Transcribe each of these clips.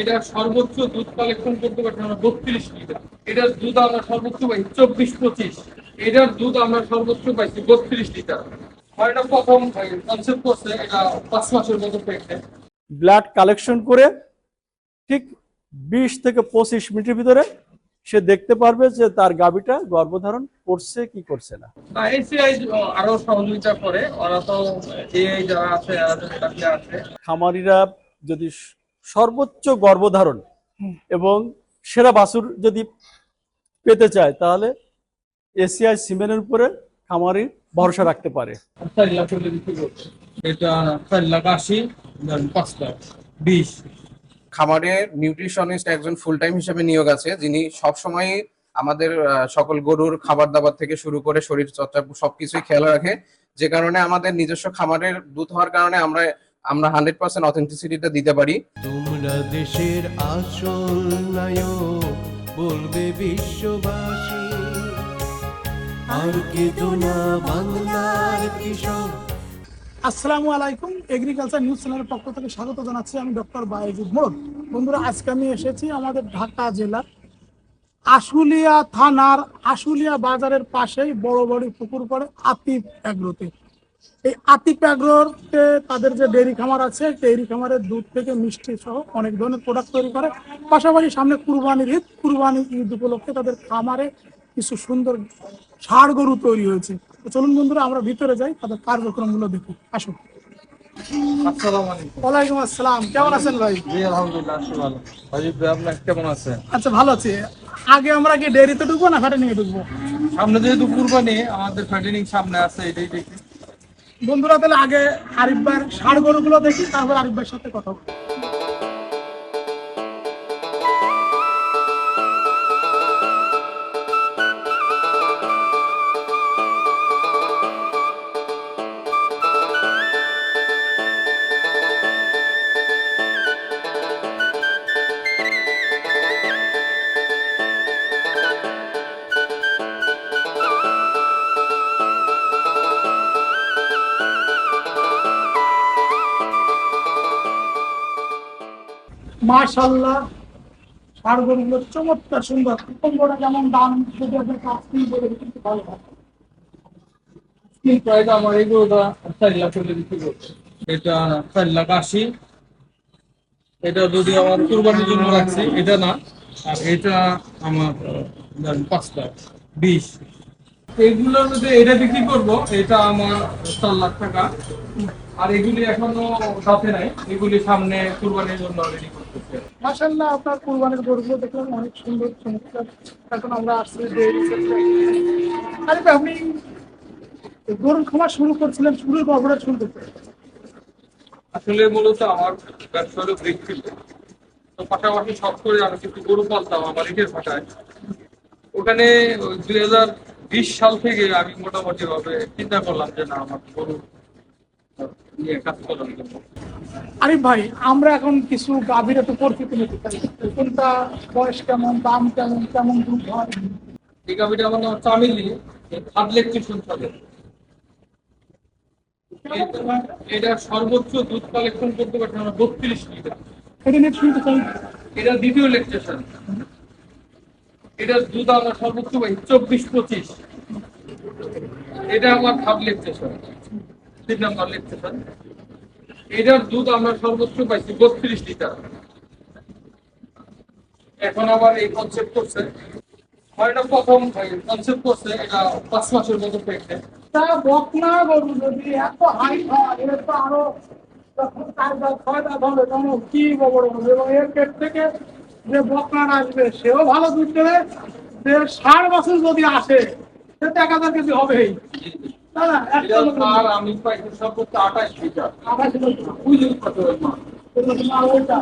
এটা সর্বোচ্চ দুধ কালেকশন করতে পারছি আমরা বত্রিশ লিটার। এটার দুধ আমরা সর্বোচ্চ পাই চব্বিশ পঁচিশ। এটার দুধ আমরা সর্বোচ্চ পাইছি বত্রিশ লিটার। হয়টা প্রথম কনসেপ্ট করছে এটা পাঁচ মাসের মতো পেয়েছে ব্লাড কালেকশন করে ঠিক বিশ থেকে পঁচিশ মিনিটের ভিতরে সে দেখতে পারবে যে তার গাবিটা গর্ভধারণ করছে কি করছে না। এসিআই আরও সহযোগিতা করে ওরা তো যারা আছে। খামারিরা যদি সর্বোচ্চ গর্ভধারণ এবং সেরা বাছুর যদি পেতে চায় তাহলে এসিআই সিমেন্টের উপরে খামারি ভরসা রাখতে পারে। করছে। এটা চার লাখ আশি পাঁচ লাখ বিশ। খামারে নিউট্রিশনিস্ট একজন ফুল টাইম হিসেবে নিয়োগ আছে যিনি সবসময় আমাদের সকল গরুর খাবার দাবার থেকে শুরু করে শরীর চর্চা সবকিছুই খেয়াল রাখে। যে কারণে আমাদের নিজস্ব খামারের দুধ হওয়ার কারণে আমরা আমরা হান্ড্রেড পার্সেন্ট অথেন্টিসিটিটা দিতে পারি। তোমরা দেশের আসল নায়ক বলবে বিশ্ববাসী। আর কেঁদো না বাংলার কৃষক। আসসালামু আলাইকুম এগ্রিকালচার নিউজ চ্যানেলের পক্ষ থেকে স্বাগত জানাচ্ছি আমি ডক্টর বায়েজিদ মোড়ক বন্ধুরা, আজকে আমি এসেছি আমাদের ঢাকা জেলার আশুলিয়া থানার আশুলিয়া বাজারের পাশেই বড় বড় পুকুর পড়ে আতিফ অ্যাগ্রোতে এই অ্যাগ্রোতে তাদের যে ডেয়ারি খামার আছে ডেয়ারি খামারের দুধ থেকে মিষ্টি সহ অনেক ধরনের প্রোডাক্ট তৈরি করে। পাশাপাশি সামনে কুরবানির ঈদ। কুরবানির ঈদ উপলক্ষে তাদের খামারে কিছু সুন্দর ষাড় গরু তৈরি হয়েছে। চলুন বন্ধুরা আমরা ভিতরে যাই তাদের কার্যক্রমগুলো দেখি। আসুন। ওয়ালাইকুম আসসালাম। কেমন আছেন ভাই? আলহামদুলিল্লাহ কেমন আছেন? আচ্ছা ভালো আছি। আগে আমরা কি ডেয়ারিতে ঢুকবো না ফ্যাটে নিয়ে ঢুকবো? সামনে যেহেতু কুরবানি আমাদের ফ্যাটেনিং সামনে আছে এটাই দেখি। বন্ধুরা তাহলে আগে আরিফ ভাইয়ের ষাড় গরুগুলো দেখি তারপর আরিফ ভাইয়ের সাথে কথা বলি ষাড় গরুগুলো চমৎকার সুন্দর। কোনটা যেমন দাম কাস্টিং বলে কিন্তু ভালো এটা আমার আর এটা বিক্রি করব, এটা আমার চার লাখ টাকা। আর এগুলি এখনও সাথে নাই, এগুলি সামনে কুরবানির জন্য রেডি মাশাল্লাহ আপনার কুরবানির গরুগুলো দেখলাম অনেক সুন্দর, চমৎকার। এখন আমরা আসছি আপনি গরুর খামার শুরু করছিলেন। আসলে মূলত আমার ব্যবসা হলো ফিল্ড তো পাশাপাশি সব করে আমি কিছু গরু পালতাম আমার ইটের ভাষায়। ওখানে দুই হাজার বিশ সাল থেকে আমি মোটামুটি ভাবে চিন্তা করলাম যে না, আমার গরু আরিফ ভাই আমরা এখন কিছু গাভীর একটু পরিচিতি নিতে চাই কোনটা বয়স কেমন দাম কেমন কেমন দুধ হয়? এই গাভিটা আমার নাম চামিলি হাত ইলেকট্রিশিয়ান থাকে এটা সর্বোচ্চ দুধ কালেকশন করতে পারছি আমরা বত্রিশ লিটার। এটা নিয়ে শুনতে চাই। এটা দ্বিতীয় ইলেকট্রিশিয়ান এটার দুধ আমরা সর্বোচ্চ পাই চব্বিশ পঁচিশ। এটা আমার থার্ড ইলেকট্রিশিয়ান তিন নম্বর এটার দুধ আমরা সর্বোচ্চ পাইছি বত্রিশ লিটার। এখন আবার এই কনসেপ্ট করছে। পাঁচ মাসের বকনা যদি এত হাই এর তো আরও কি বড় এর পেট থেকে যে আসবে, সেও ভালো দুধ দেবে। যে ষাট বছর যদি আসে, সে তো এক হাজার কেজি হবেই। আর আমি পাইছি সর্বোচ্চ আঠাশ লিটার বুঝলি কত এইটা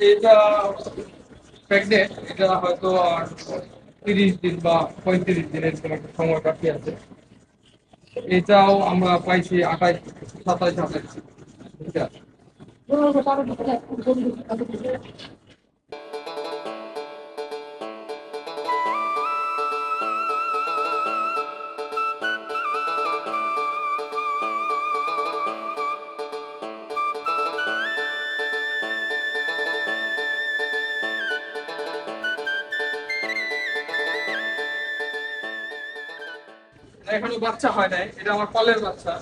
এটা প্রেগনেন্ট এটা হয়তো আর তিরিশ দিন বা পঁয়ত্রিশ দিনের এরকম একটা সময় বাকি আছে। এটাও আমরা পাইছি আঠাশ সাতাশ আঠাশ ঠিক আছে এখনও বাচ্চা হয় নাই, এটা আমার কলের বাচ্চা।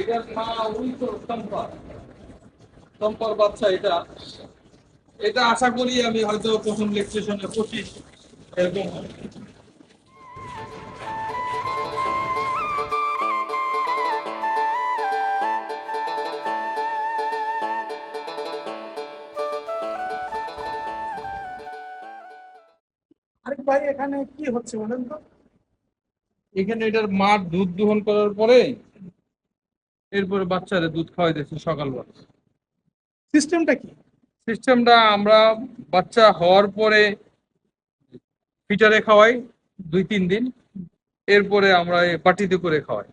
এটার মা ওই তো তম্পা তম্পার বাচ্চা এটা। এটা আশা করি আমি হয়তো প্রথম লেকচারে পঁচিশ এরকম ভাই, এখানে কি হচ্ছে বলেন তো? এখানে এটার মা দুধ দোহন করার পরে এরপরে বাচ্চারে দুধ খাওয়াই দিচ্ছে সকালবেলা। সিস্টেমটা কি? সিস্টেমটা আমরা বাচ্চা হওয়ার পরে ফিটারে খাওয়াই দুই তিন দিন এরপরে আমরা বাটিতে করে খাওয়াই।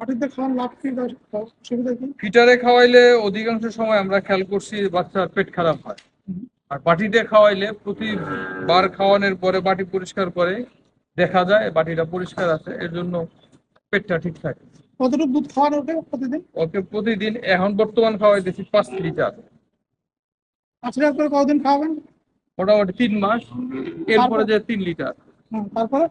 মাটিতে খাওয়ার লাভ কি সুবিধা কি? ফিটারে খাওয়াইলে অধিকাংশ সময় আমরা খেয়াল করছি বাচ্চার পেট খারাপ হয়। আর বাটিতে খাওয়াইলে প্রতিবার খাওয়ানোর পরে বাটি পরিষ্কার করে দেখা যায় বাটিটা পরিষ্কার আছে এর জন্য পেটটা ঠিক থাকে। কতটুকু দুধ খাওয়ার ওকে প্রতিদিন? ওকে প্রতিদিন এখন বর্তমান খাওয়াই দিচ্ছি পাঁচ লিটার। লিটার করে কতদিন খাওয়াবেন? মোটামুটি তিন মাস। এরপরে যে তিন লিটার। তারপরে?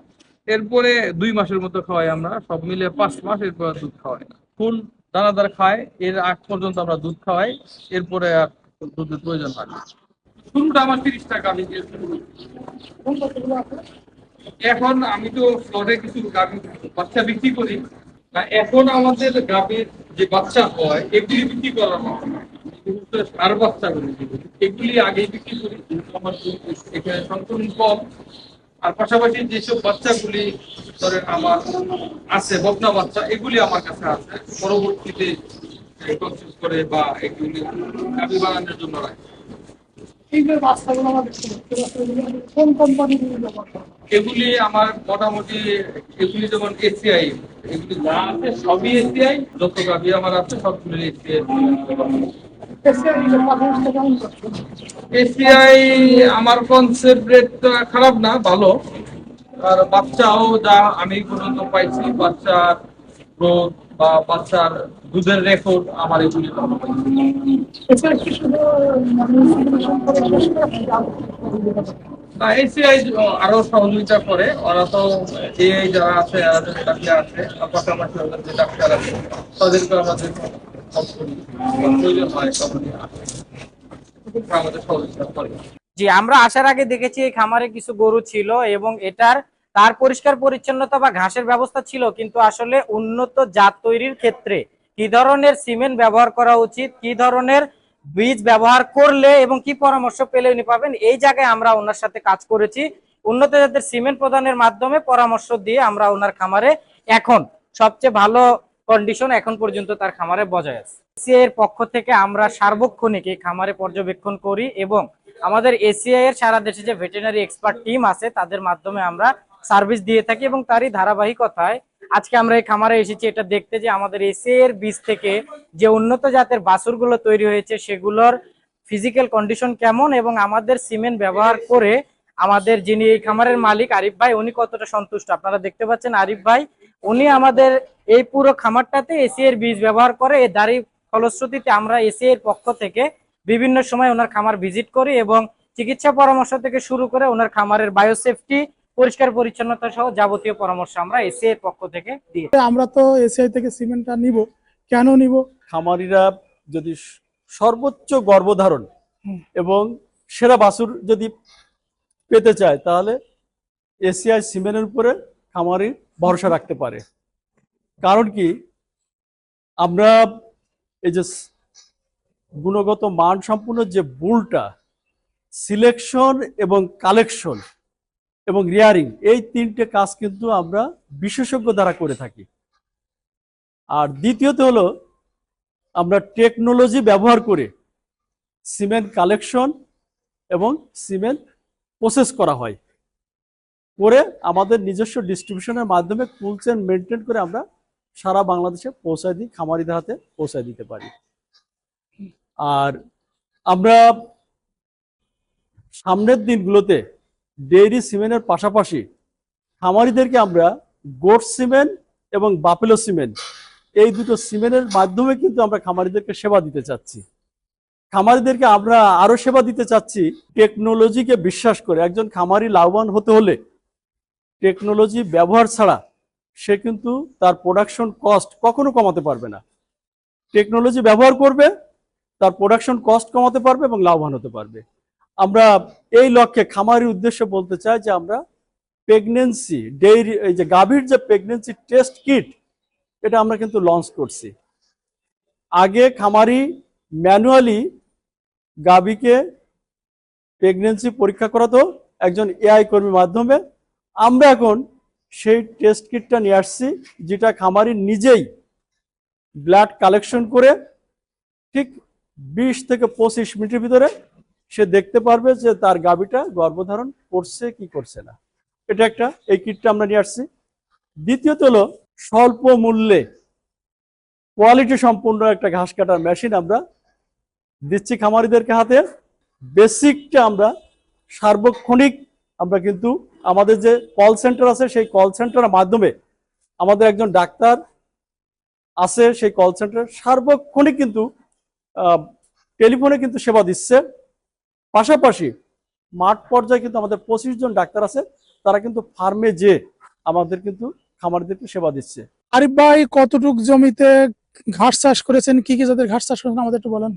এরপরে দুই মাসের মতো খাওয়াই আমরা সব মিলে পাঁচ মাস এরপর দুধ খাওয়াই। ফুল দানাদার খায় এর আগ পর্যন্ত আমরা দুধ খাওয়াই এরপরে আর দুধের প্রয়োজন হয় না। শুরুটা আমার তিরিশ টাকা আমি এখন আমি তো ফ্লরে কিছু গাভী বাচ্চা বিক্রি করি এখন আমাদের গাভীর যে বাচ্চা হয়, এগুলি বিক্রি করার সার এগুলি আগেই বিক্রি করি, আমার এখানে কম। আর পাশাপাশি যেসব বাচ্চাগুলি ধরেন আমার আছে, বকনা বাচ্চা, এগুলি আমার কাছে আছে। পরবর্তীতে প্রসেস করে বা এগুলি গাভী বানানোর জন্য রাখি। বাচ্চাগুলো আমার দেখতে কোন? এগুলি আমার মোটামুটি এগুলি যেমন এসিআই এগুলি যা আছে সবই এসিআই যত গাভি আমার আছে সবগুলি এসিআই? এসিআই আমার কনসেপ্ট রেট খারাপ না ভালো আর বাচ্চাও যা আমি পর্যন্ত পাইছি বাচ্চার গ্রোথ বা বাচ্চার দুধের রেকর্ড আমার এগুলি ভালো? না এসিআই আরও সহযোগিতা করে। ওরা তো এআই যারা আছে যারা যে ডাক্তার আছে। পাশাপাশি ওদের যে ডাক্তার আছে তাদেরকে আমাদের প্রয়োজন হয় আমাদের সহযোগিতা করে। জি আমরা আসার আগে দেখেছি এই খামারে কিছু গরু ছিল এবং এটার তার পরিষ্কার পরিচ্ছন্নতা বা ঘাসের ব্যবস্থা ছিল, কিন্তু আসলে উন্নত জাত তৈরির ক্ষেত্রে কি ধরনের সিমেন্ট ব্যবহার করা উচিত, কি ধরনের বীজ ব্যবহার করলে এবং কি পরামর্শ পেলে উনি পাবেন, এই জায়গায় আমরা ওনার সাথে কাজ করেছি। উন্নত জাতের সিমেন্ট প্রদানের মাধ্যমে পরামর্শ দিয়ে আমরা ওনার খামারে এখন সবচেয়ে ভালো কন্ডিশন এখন পর্যন্ত তার খামারে বজায় আছে। এসিআই এর পক্ষ থেকে আমরা সার্বক্ষণিক এই খামারে পর্যবেক্ষণ করি এবং আমাদের এসিআই এর সারা দেশে যে ভেটেরিনারি এক্সপার্ট টিম আছে, তাদের মাধ্যমে আমরা সার্ভিস দিয়ে থাকি এবং তারই ধারাবাহিকতায় আজকে আমরা এই খামারে এসেছি। এটা দেখতে যে আমাদের এর বীজ থেকে যে উন্নত জাতের বাছুরগুলো তৈরি হয়েছে, সেগুলোর ফিজিক্যাল কন্ডিশন কেমন এবং আমাদের সিমেন্ট ব্যবহার করে আমাদের যিনি এই খামারের মালিক আরিফ ভাই, উনি কতটা সন্তুষ্ট? আপনারা দেখতে পাচ্ছেন আরিফ ভাই, উনি আমাদের এই পুরো খামারটাতে এর বীজ ব্যবহার করে। এই দাঁড়ি ফলশ্রুতিতে আমরা এর পক্ষ থেকে বিভিন্ন সময় ওনার খামার ভিজিট করি এবং চিকিৎসা পরামর্শ থেকে শুরু করে ওনার খামারের বায়োসেফটি পরিষ্কার পরিচ্ছন্নতা সহ যাবতীয় পরামর্শ আমরা এসি এর পক্ষ থেকে দিই। আমরা তো এসিআই থেকে সিমেন্টটা নিব। কেন নিব? খামারিরা যদি সর্বোচ্চ গর্ভধারণ এবং সেরা বাছুর যদি পেতে চায় তাহলে এসিআই সিমেন্টের উপরে খামারি ভরসা রাখতে পারে। কারণ কি? আমরা এই যে গুণগত মান সম্পূর্ণ যে বুলটা সিলেকশন এবং কালেকশন এবং রিয়ারিং এই তিনটে কাজ কিন্তু আমরা বিশেষজ্ঞ দ্বারা করে থাকি। আর দ্বিতীয়ত হলো, আমরা টেকনোলজি ব্যবহার করে সিমেন্ট কালেকশন এবং সিমেন্ট প্রসেস করা হয়। করে আমাদের নিজস্ব ডিস্ট্রিবিউশনের মাধ্যমে কুল চেন মেনটেন করে আমরা সারা বাংলাদেশে পৌঁছায় দিই, খামারিদের হাতে পৌঁছায় দিতে পারি। আর আমরা সামনের দিনগুলোতে ডেইরি সিমেন্টের পাশাপাশি খামারিদেরকে আমরা গোট সিমেন্ট এবং বাপেলো সিমেন্ট, এই দুটো সিমেন্টের মাধ্যমে কিন্তু আমরা খামারিদেরকে সেবা দিতে চাচ্ছি। খামারিদেরকে আমরা আরও সেবা দিতে চাচ্ছি, টেকনোলজিকে বিশ্বাস করে। একজন খামারি লাভবান হতে হলে টেকনোলজি ব্যবহার ছাড়া সে কিন্তু তার প্রোডাকশন কস্ট কখনো কমাতে পারবে না। টেকনোলজি ব্যবহার করবে, তার প্রোডাকশন কস্ট কমাতে পারবে এবং লাভবান হতে পারবে। আমরা এই লক্ষ্যে খামারির উদ্দেশ্যে বলতে চাই যে আমরা প্রেগনেন্সি ডেইরি এই যে গাভীর যে প্রেগনেন্সি টেস্ট কিট এটা আমরা কিন্তু লঞ্চ করছি। আগে খামারি ম্যানুয়ালি গাভীকে প্রেগনেন্সি পরীক্ষা করাতো একজন এআই কর্মীর মাধ্যমে। আমরা এখন সেই টেস্ট কিটটা নিয়ে আসছি, যেটা খামারি নিজেই ব্লাড কালেকশন করে ঠিক বিশ থেকে পঁচিশ মিনিটের ভিতরে সে দেখতে পারবে যে তার গাবিটা গর্ভধারণ করছে, কি করছে না। এটা একটা, এই কিটটা আমরা নিয়ে আসছি। দ্বিতীয়ত হলো, স্বল্প মূল্যে কোয়ালিটি সম্পূর্ণ একটা ঘাস কাটার মেশিন আমরা দিচ্ছি খামারিদেরকে হাতে। বেসিকটা আমরা সার্বক্ষণিক আমরা কিন্তু আমাদের যে কল সেন্টার আছে, সেই কল সেন্টারের মাধ্যমে আমাদের একজন ডাক্তার আছে সেই কল সেন্টার সার্বক্ষণিক কিন্তু টেলিফোনে কিন্তু সেবা দিচ্ছে। পাশাপাশি মাঠ পর্যায়ে কিন্তু আমাদের পঁচিশ জন ডাক্তার আছে তারা কিন্তু ফার্মে যে আমাদের কিন্তু খামারিদেরকে সেবা দিচ্ছে। আরিফ ভাই কতটুক জমিতে ঘাস চাষ করেছেন? কি কি জাতের ঘাস চাষ করেছেন? আমাদের একটু বলেন।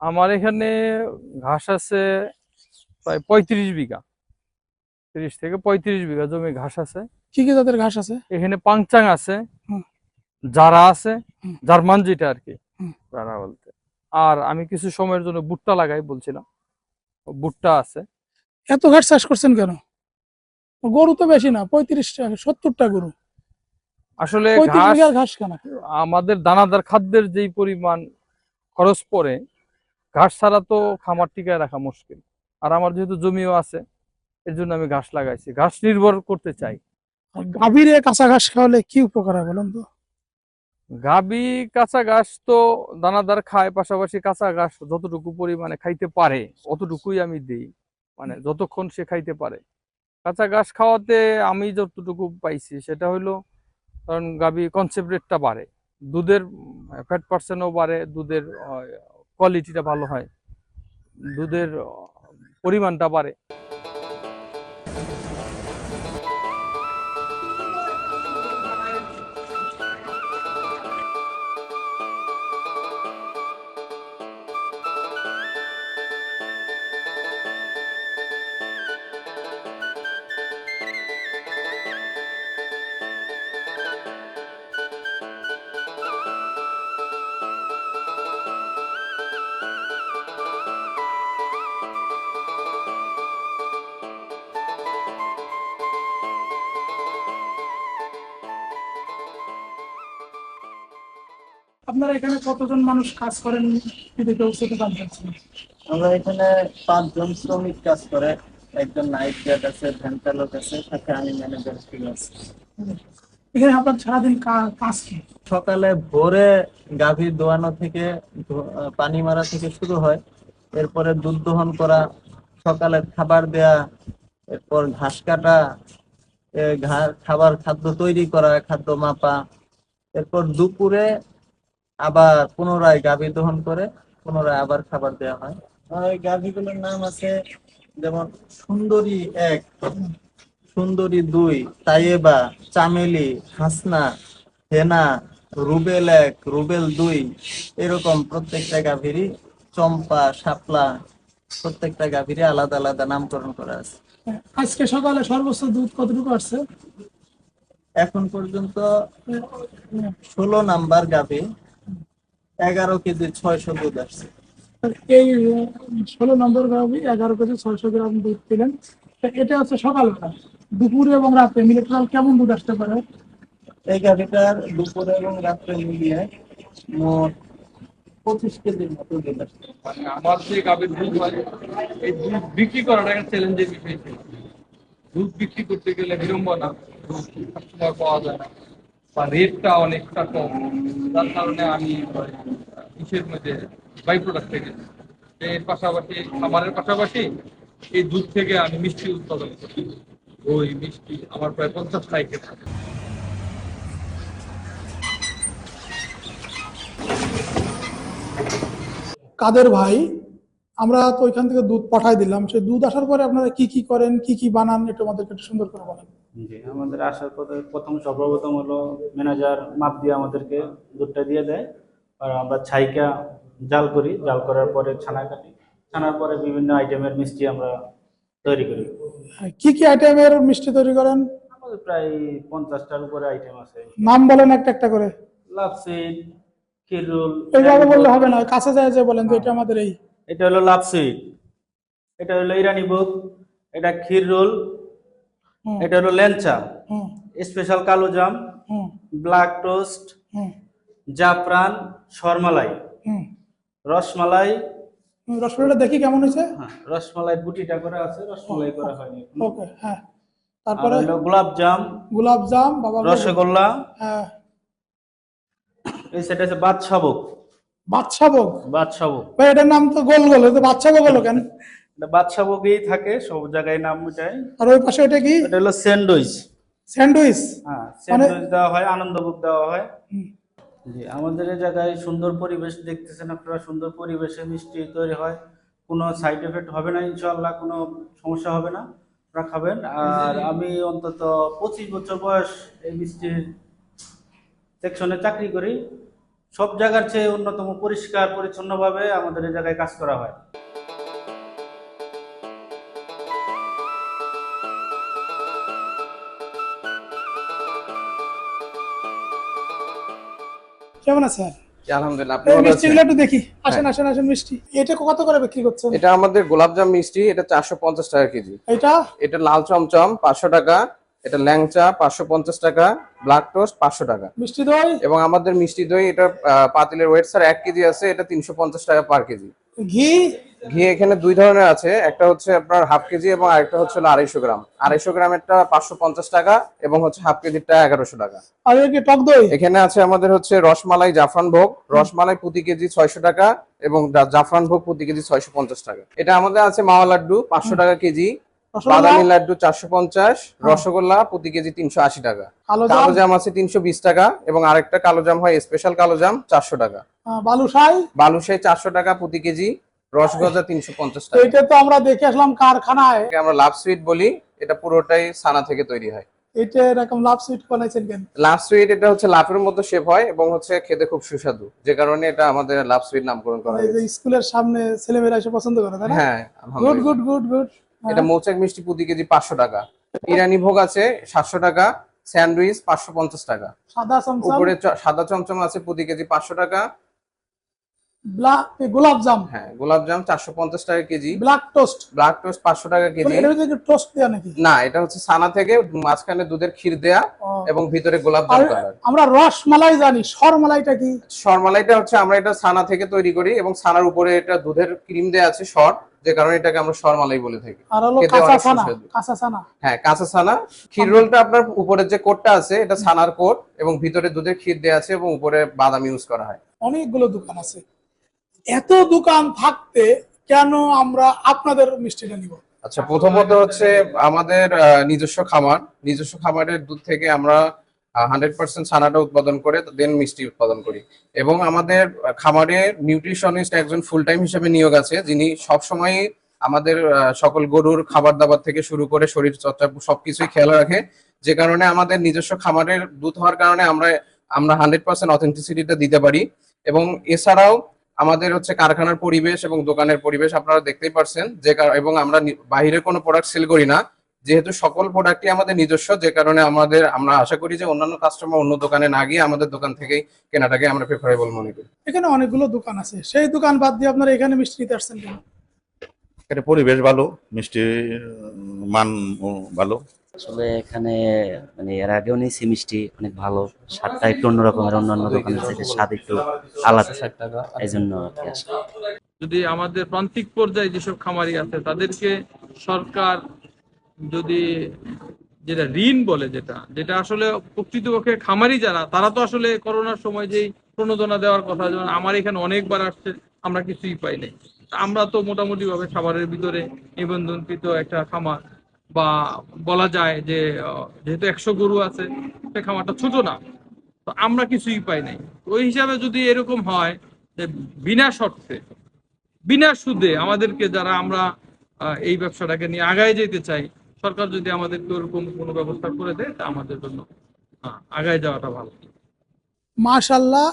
আমার এখানে ঘাস আছে প্রায় পঁয়ত্রিশ বিঘা। তিরিশ থেকে পঁয়ত্রিশ বিঘা জমি ঘাস আছে। কি কি জাতের ঘাস আছে? এখানে পাংচাং আছে। যারা আছে। জার্মান যেটা আর কি। যারা বলতে। আর আমি কিছু সময়ের জন্য ভুট্টা লাগাই বলছিলাম। ভুট্টা আছে। এত ঘাস চাষ করছেন কেন? গরু তো বেশি না পঁয়ত্রিশটা সত্তরটা গরু। আসলে ঘাস কেন? আমাদের দানাদার খাদ্যের যেই পরিমাণ খরচ পড়ে ঘাস ছাড়া তো খামার টিকায় রাখা মুশকিল। আর আমার যেহেতু জমিও আছে এর জন্য আমি ঘাস লাগাইছি। ঘাস নির্ভর করতে চাই। গাভীরে কাঁচা ঘাস খাওয়ালে কি উপকার হয় বলেন তো? গাবি কাঁচা ঘাস তো দানাদার খায় পাশাপাশি কাঁচা ঘাস যতটুকু পরিমাণে খাইতে পারে অতটুকুই আমি দিই। মানে যতক্ষণ সে খাইতে পারে। কাঁচা ঘাস খাওয়াতে আমি যতটুকু পাইছি সেটা হলো কারণ গাবি কনসেপ্টেডটা বাড়ে। দুধের ফ্যাট পার্সেন্টও বাড়ে দুধের কোয়ালিটিটা ভালো হয়। দুধের পরিমাণটা বাড়ে। আপনারা এখানে কতজন মানুষ কাজ করেন? যদি কেউ সেটা জানতে আমরা এখানে পাঁচজন শ্রমিক কাজ করে একজন নাইট গার্ড আছে ভ্যান চালক আছে সাথে আমি ম্যানেজার আছি। এখানে আপনার সারাদিন কাজ কি? সকালে ভোরে গাভী দোয়ানো থেকে ধো- পানি মারা থেকে শুরু হয়। এরপরে দুধ দহন করা সকালে খাবার দেয়া এরপর ঘাস কাটা ঘা- খাবার খাদ্য তৈরি করা খাদ্য মাপা। এরপর দুপুরে আবার পুনরায় গাভী দহন করে পুনরায় আবার খাবার দেওয়া হয়। আর ওই গাভীগুলোর নাম আছে যেমন সুন্দরী এক সুন্দরী দুই তাইয়েবা চামেলি হাসনা হেনা রুবেল এক রুবেল দুই এরকম প্রত্যেকটা গাভীরই চম্পা শাপলা প্রত্যেকটা গাভীরই আলাদা আলাদা নামকরণ করা আছে। আজকে সকালে সর্বোচ্চ দুধ কতটুকু আসছে? এখন পর্যন্ত ষোলো নাম্বার গাভী এগারো কেজি ছয়শো দুধ আসছে। এই ষোলো নম্বর গাভি এগারো কেজি ছয়শো গ্রাম দুধ দিলেন। এটা হচ্ছে সকালবেলা। দুপুরে এবং রাতে মিলে টোটাল কেমন দুধ আসতে পারে? এই গাভীটার দুপুরে এবং রাত্রে মিলিয়ে মোট পঁচিশ কেজির মতো দুধ আসছে। মানে আমার যে গাভীর দুধ হয় এই দুধ বিক্রি করাটা একটা চ্যালেঞ্জের বিষয় ছিল। দুধ বিক্রি করতে গেলে বিড়ম্বনা। দুধ সবসময় পাওয়া যায় না। বা রেটটা অনেকটা কম। যার কারণে আমি ওই মধ্যে বাই প্রোডাক্ট থেকে এর পাশাপাশি খামারের পাশাপাশি এই দুধ থেকে আমি মিষ্টি উৎপাদন করি। ওই মিষ্টি আমার প্রায় পঞ্চাশটা আইটেম থাকে কাদের ভাই, আমরা তো ওইখান থেকে দুধ পাঠাই দিলাম। সেই দুধ আসার পরে আপনারা কি কি করেন, কি কি বানান, একটু আমাদেরকে একটু সুন্দর করে বলেন। জি আমাদের আসার পথে প্রথম সর্বপ্রথম হলো ম্যানেজার মাপ দিয়ে আমাদেরকে দুধটা দিয়ে দেয়। আর আমরা ছাইকা জাল করি জাল করার পরে ছানা কাটি। ছানার পরে বিভিন্ন আইটেমের মিষ্টি আমরা তৈরি করি। কি কি আইটেমের মিষ্টি তৈরি করেন? আমাদের প্রায় পঞ্চাশটার উপরে আইটেম আছে। নাম বলেন একটা একটা করে। লাপসিড ক্ষীর রোল এইভাবে বললে হবে না কাছে যায় যে বলেন যে এটা আমাদের এই। এটা হলো লাপসিড এটা হলো ইরানি বুক। এটা ক্ষীর রোল এটা হলো হুম, স্পেশাল কালো জাম। Black toast. জাফরান শর্মালাই। হুম। রসমালাই। হুম, রসগোল্লাটা দেখি কেমন হয়েছে? হ্যাঁ রসমালাই বুটিটা করা আছে রসমালাই করা হয়নি। ওকে হ্যাঁ। তারপরে? হলো গোলাপ জাম। গোলাপ জাম বাবা রসগোল্লা। হ্যাঁ। এই সেটা হচ্ছে বাদশাভোগ বাদশা ভোগ বাদশাভোগ ভাই এটার নাম তো গোল গোল এটা বাদশা ভোগ হলো কেন? এটা বাদশাভোগই থাকে সব জায়গায় নাম উঠায় আর ওই পাশে এটা কি? এটা হলো স্যান্ডউইচ। স্যান্ডউইচ? হ্যাঁ স্যান্ডউইচ দেওয়া হয় আনন্দভোগ দেওয়া হয়। জি আমাদের এই জায়গায় সুন্দর পরিবেশ দেখতেছেন আপনারা সুন্দর পরিবেশে মিষ্টি তৈরি হয়। কোনো সাইড এফেক্ট হবে না ইনশাআল্লাহ কোনো সমস্যা হবে না আপনারা খাবেন। আর আমি অন্তত পঁচিশ বছর বয়স এই মিষ্টির সেকশনে চাকরি করি। সব জায়গার চেয়ে অন্যতম পরিষ্কার পরিচ্ছন্নভাবে আমাদের এই জায়গায় কাজ করা হয়। কেমন আছে আলহামদুলিল্লাহ আপনি মিষ্টিগুলো আছেন? একটু দেখি। আসেন আসেন আসেন মিষ্টি। এটা কত করে বিক্রি করছেন? এটা আমাদের গোলাপজাম মিষ্টি এটা চারশো পঞ্চাশ টাকা কেজি। এটা? এটা লাল চমচম পাঁচশো টাকা। এটা ল্যাংচা পাঁচশো পঞ্চাশ টাকা। ব্ল্যাক টোস্ট পাঁচশো টাকা। মিষ্টি দই? এবং আমাদের মিষ্টি দই এটা পাতিলের ওয়েট স্যার এক কেজি আছে এটা তিনশো পঞ্চাশ টাকা পার কেজি। ঘি? ঘি এখানে দুই ধরনের আছে। একটা হচ্ছে আপনার হাফ কেজি এবং আরেকটা হচ্ছে আড়াইশো গ্রাম। আড়াইশো গ্রামেরটা পাঁচশো পঞ্চাশ টাকা এবং হচ্ছে হাফ কেজিরটা এগারোশো টাকা। আর কি টক দই? এখানে আছে আমাদের হচ্ছে রসমালাই জাফরান ভোগ। রসমালাই প্রতি কেজি ছয়শো টাকা এবং জাফরান ভোগ প্রতি কেজি ছয়শো পঞ্চাশ টাকা। এটা আমাদের আছে মাওয়া লাড্ডু পাঁচশো টাকা কেজি বাদামি লাড্ডু চারশো পঞ্চাশ রসগোল্লা প্রতি কেজি তিনশো আশি টাকা। কালো জাম আছে তিনশো বিশ টাকা এবং আরেকটা কালো জাম হয় স্পেশাল কালো জাম চারশো টাকা। বালুশাই বালুশাই চারশো টাকা প্রতি কেজি রসগজা তিনশো পঞ্চাশ টাকা। এইটা তো আমরা দেখে আসলাম কারখানায়। আমরা লাভ সুইট বলি এটা পুরোটাই সানা থেকে তৈরি হয়। এটা এরকম লাভ সুইট বানাইছেন কেন? লাভ সুইট এটা হচ্ছে লাভের মতো শেপ হয় এবং হচ্ছে খেতে খুব সুস্বাদু। যে কারণে এটা আমাদের লাভ সুইট নামকরণ করা হয়েছে। স্কুলের সামনে ছেলেমেয়েরা এসে পছন্দ করে তাই না? হ্যাঁ গুড গুড গুড গুড। এটা মৌচাক মিষ্টি প্রতি কেজি পাঁচশো টাকা। ইরানি ভোগ আছে সাতশো টাকা স্যান্ডউইচ পাঁচশো পঞ্চাশ টাকা। সাদা চমচম। উপরে চ- সাদা চমচম আছে প্রতি কেজি পাঁচশো টাকা হ্যাঁ গোলাপজাম চারশো পঞ্চাশ টাকা KG. Black toast black toast পাঁচশো টাকা কেজি। এর ভিতরে টোস্ট দেয়া নাকি? না এটা হচ্ছে সানা থেকে মাঝখানে দুধের ক্ষীর দেয়া এবং ভিতরে আমরা রসমালাই জানি সরমালাইটা কি? শর্মালাইটা হচ্ছে আমরা এটা সানা থেকে তৈরি করি এবং সানার উপরে এটা দুধের ক্রিম দেয়া আছে শর্ট যে কারণে এটাকে আমরা শর্মালাই বলে থাকি। আর হলো কাঁচা অনেক ছানা কাঁচা ছানা। হ্যাঁ কাঁচা সানা ক্ষীর রোলটা আপনার উপরের যে কোটটা আছে এটা সানার কোট এবং ভিতরে দুধের ক্ষীর দেয়া আছে এবং উপরে বাদাম ইউজ করা হয়। অনেকগুলো দোকান আছে। এত দোকান থাকতে কেন আমরা আপনাদের মিষ্টিটা নিব? আচ্ছা প্রথমত হচ্ছে আমাদের নিজস্ব খামার। নিজস্ব খামারের দুধ থেকে আমরা হান্ড্রেড পার্সেন্ট ছানাটা উৎপাদন করে দেন মিষ্টি উৎপাদন করি। এবং আমাদের খামারে নিউট্রিশনিস্ট একজন ফুল টাইম হিসেবে নিয়োগ আছে, যিনি সবসময় আমাদের সকল গরুর খাবার দাবার থেকে শুরু করে শরীর চর্চা সবকিছুই খেয়াল রাখে। যে কারণে আমাদের নিজস্ব খামারের দুধ হওয়ার কারণে আমরা আমরা হান্ড্রেড পার্সেন্ট অথেন্টিসিটিটা দিতে পারি। এবং এছাড়াও আমাদের হচ্ছে কারখানার পরিবেশ এবং দোকানের পরিবেশ আপনারা দেখতেই পারছেন যে কার- এবং আমরা নি- বাইরের কোনো প্রোডাক্ট সেল করি না। যেহেতু সকল প্রোডাক্টই আমাদের নিজস্ব যে কারণে আমাদের আমরা আশা করি যে অন্যান্য কাস্টমার অন্য দোকানে না গিয়ে আমাদের দোকান থেকেই কেনাটাকে আমরা প্রেফারেবল মনে করি। এখানে অনেকগুলো দোকান আছে। সেই দোকান বাদ দিয়ে আপনারা এখানে মিষ্টি নিতে আসছেন কেন? এটা পরিবেশ ভালো মিষ্টির মান ভালো। আসলে এখানে মানে এর আগেও নিয়েছি মিষ্টি, অনেক ভালো। স্বাদটা একটু অন্য রকমের অন্যান্য দোকানের থেকে স্বাদ একটু আলাদা। এই জন্য আর যদি আমাদের প্রান্তিক পর্যায়ে যেসব খামারি আছে, তাদেরকে সরকার যদি যেটা ঋণ বলে যেটা যেটা আসলে প্রকৃতপক্ষে খামারি যারা, তারা তো আসলে করোনার সময় যেই প্রণোদনা দেওয়ার কথা, যেমন আমার এখানে অনেকবার আসছে, আমরা কিছুই পাই নাই। আমরা তো মোটামুটি ভাবে খাবারের ভিতরে নিবন্ধনকৃত একটা খামার। বা বলা যায় যে যেহেতু একশো গরু আছে, সে খামারটা ছোট না, তো আমরা কিছুই পাই নাই। ওই হিসাবে যদি এরকম হয় যে বিনা শর্তে, বিনা সুদে আমাদেরকে যারা আমরা এই ব্যবসাটাকে নিয়ে আগায় যেতে চাই, সরকার যদি আমাদেরকে ওরকম কোনো ব্যবস্থা করে দেয়, তা আমাদের জন্য আগায় যাওয়াটা ভালো। মাশাল্লাহ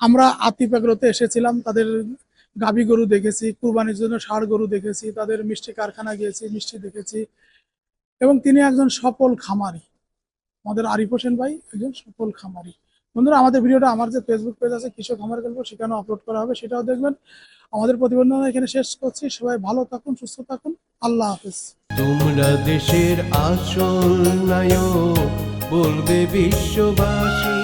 আমরা এগ্রোতে এসেছিলাম, তাদের গাবি গরু দেখেছি, কুরবানির জন্য ষাড় গরু দেখেছি, তাদের মিষ্টি কারখানা গিয়েছি, মিষ্টি দেখেছি। এবং তিনি একজন সফল খামারি। আমাদের আরিফ হোসেন ভাই একজন সফল খামারি। বন্ধুরা, আমাদের ভিডিওটা আমার যে ফেসবুক পেজ আছে, কৃষক খামার গল্প, সেখানেও আপলোড করা হবে, সেটাও দেখবেন। আমাদের প্রতিবেদন এখানে শেষ করছি। সবাই ভালো থাকুন, সুস্থ থাকুন। আল্লাহ হাফেজ। তোমরা দেশের আসল নায়ক, বলবে বিশ্ববাসী।